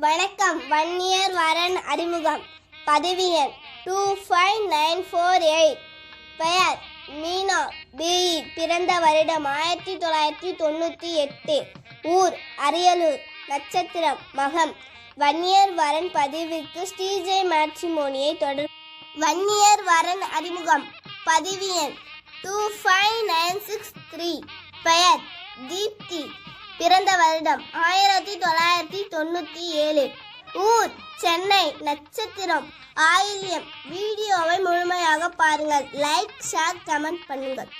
வணக்கம். வன்னியர் வரன் அறிமுகம். பதவி எண் two five nine four eight பெயர் மீனா. பிஇ பிறந்த வருடம் ஆயிரத்தி தொள்ளாயிரத்தி தொண்ணூற்றி எட்டு. ஊர் அரியலூர். நட்சத்திரம் மகம். வன்னியர் வரன் பதிவுக்கு ஸ்ரீஜெய் மேட்ரிமோனியை தொடர். வன்னியர் வரன் அறிமுகம். பதிவு எண் two five nine six three பெயர் தீப்தி. பிறந்த வருடம் ஆயிரத்தி தொள்ளாயிரத்தி தொண்ணூற்றி ஏழு. ஊர் சென்னை நட்சத்திரம் ஆயில்யம். வீடியோவை முழுமையாக பாருங்கள். லைக் ஷேர் கமெண்ட் பண்ணுங்கள்.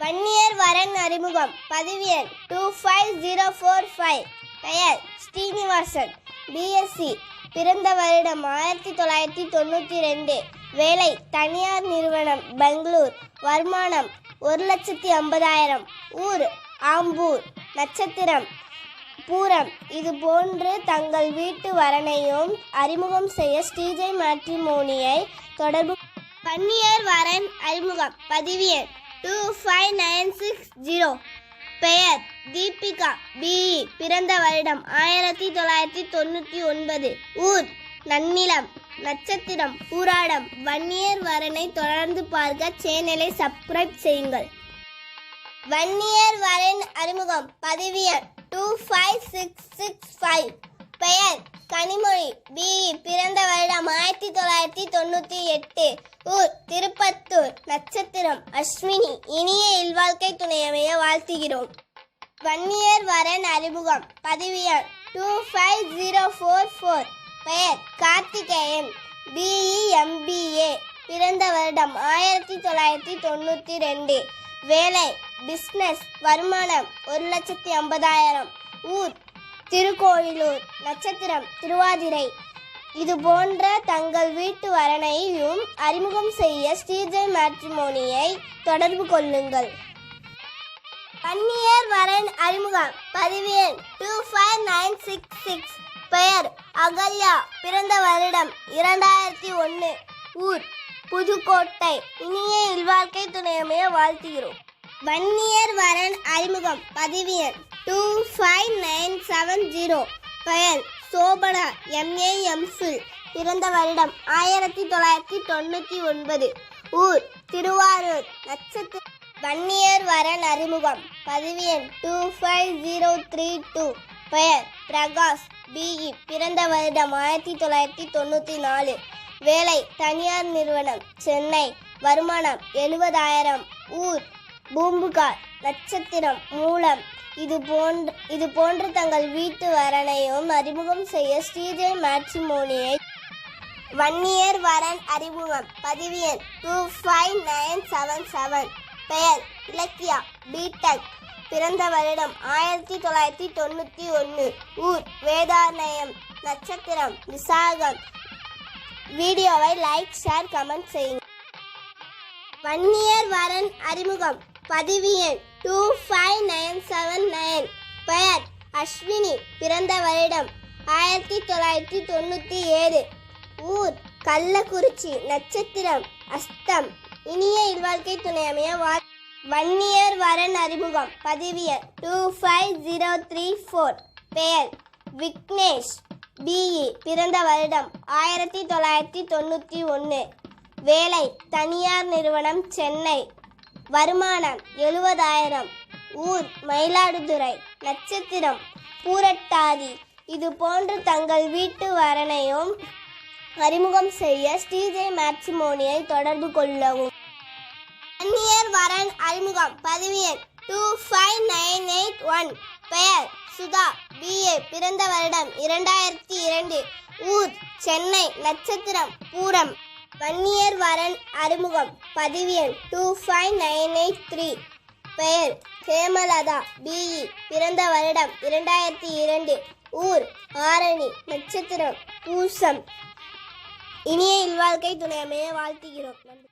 வன்னியர் வரன் அறிமுகம். பதிவு எண் two five zero four five பெயர் ஸ்ரீனிவாசன். பிஎஸ்சி பிறந்த வருடம் ஆயிரத்தி தொள்ளாயிரத்தி தொண்ணூற்றி ரெண்டு. வேலை தனியார் நிறுவனம் பெங்களூர். வருமானம் ஒரு லட்சத்தி ஐம்பதாயிரம். ஊர் ஆம்பூர். நட்சத்திரம் பூரம். இது போன்று தங்கள் வீட்டு வரனையும் அறிமுகம் செய்ய ஸ்ரீஜை மேட்ரிமோனியை தொடர்பு பன்னியர் வரன் அறிமுகம். பதிவு எண் two five nine six zero பெயர். தீபிகா. பிஇ பிறந்த வருடம் ஆயிரத்தி தொள்ளாயிரத்தி தொண்ணூற்றி ஒன்பது. ஊர். நன்னிலம். நட்சத்திரம். பூராடம். வன்னியர் வரனை தொடர்ந்து பார்க்க சேனலை சப்ஸ்கிரைப் செய்யுங்கள். வன்னியர் வரன் அறிமுகம் பதிவு எண் two five six six five பெயர் கனிமொழி. பிஇ பிறந்த வருடம் ஆயிரத்தி தொள்ளாயிரத்தி தொண்ணூற்றி எட்டு. ஊர் திருப்பத்தூர். நட்சத்திரம். அஸ்வினி. இனிய இல்வாழ்க்கை துணையமைய வாழ்த்துகிறோம். வன்னியர் வரன் அறிமுகம். பதிவு எண் two five zero four four பெயர் கார்த்திகேயன். பிஇ எம்பிஏ பிறந்த வருடம் ஆயிரத்தி தொள்ளாயிரத்தி தொண்ணூற்றி ரெண்டு. வேலை. பிஸ்னஸ் வருமானம் ஒரு லட்சத்தி ஐம்பதாயிரம். ஊர் திருக்கோயிலூர் நட்சத்திரம் திருவாதிரை. இது போன்ற தங்கள் வீட்டு வரனையும் அறிமுகம் செய்ய ஸ்ரீஜய் மேட்ரிமோனியை தொடர்பு கொள்ளுங்கள். பன்னியர் வரன் அறிமுகம். பதிவு எண் two five nine six six பெயர் அகல்யா. பிறந்த வருடம் இரண்டாயிரத்தி ஒன்று ஊர் புதுக்கோட்டை. இனிய இல்வாழ்க்கை துணையமைய வாழ்த்துகிறோம். வன்னியர் வரன் அறிமுகம். பதிவு two five nine seven zero பெயர். சோபனா. எம்ஏ எம்ஃபில் பிறந்த வருடம் ஆயிரத்தி தொள்ளாயிரத்தி தொண்ணூற்றி ஒன்பது. ஊர். திருவாரூர். நட்சத்திர வன்னியர் வரன் அறிமுகம். பதிவு எண் two five zero three two பெயர். பிரகாஷ். பிஇ பிறந்த வருடம் ஆயிரத்தி தொள்ளாயிரத்தி தொண்ணூற்றி நாலு. வேலை. தனியார் நிறுவனம். சென்னை. வருமானம் எழுபதாயிரம். ஊர். பூம்புகார் நட்சத்திரம் மூலம். இது போன்ற இது போன்று தங்கள் வீட்டு வரனையும் அறிமுகம் செய்ய ஸ்ரீஜெய் மேட்ரிமோனியை வன்னியர் வரன் அறிமுகம். பதிவு எண் two five nine seven seven. பெயர் இலக்கியா பிடெக் பிறந்த வருடம் ஆயிரத்தி தொள்ளாயிரத்தி தொண்ணூற்றி ஒன்று ஊர் வேதாரணயம் நட்சத்திரம் விசாகம். வீடியோவை லைக் ஷேர் கமெண்ட் செய்யுங்க. வன்னியர் வரன் அறிமுகம். பதிவு எண் two five nine seven nine பெயர் அஸ்வினி பிறந்த வருடம் ஆயிரத்தி தொள்ளாயிரத்தி தொண்ணூற்றி ஏழு. ஊர் கள்ளக்குறிச்சி நட்சத்திரம் அஸ்தம். இனிய இல்வாழ்க்கை துணை அமைய வா வன்னியர் வரன் அறிமுகம். பதிவு எண் two five zero three four பெயர் விக்னேஷ் பிஇ பிறந்த வருடம் ஆயிரத்தி தொள்ளாயிரத்தி தொண்ணூற்றி ஒன்று வேலை தனியார் நிறுவனம் சென்னை. வருமானம் எழுபதாயிரம். ஊர் மயிலாடுதுறை நட்சத்திரம் பூரட்டாதி. இது போன்று தங்கள் வீட்டு வரனையும் அறிமுகம் செய்ய ஸ்ரீஜே மேட்ரிமோனியை தொடர்பு கொள்ளவும். அந்நியர் வரன் அறிமுகம். பதவி எண் two five nine eight one பெயர் சுதா. பிஏ பிறந்த வருடம் இரண்டாயிரத்தி இரண்டு. ஊர் சென்னை நட்சத்திரம் பூரம். வன்னியர் வரன் அறிமுகம். பதிவு எண் two five nine eight three பெயர் ஹேமலதா. BE e. பிறந்த வருடம் இரண்டாயிரத்தி இரண்டு. ஊர் ஆரணி நட்சத்திரம் பூசம். இனிய இல்வாழ்க்கை துணையமைய வாழ்த்துகிறோம்.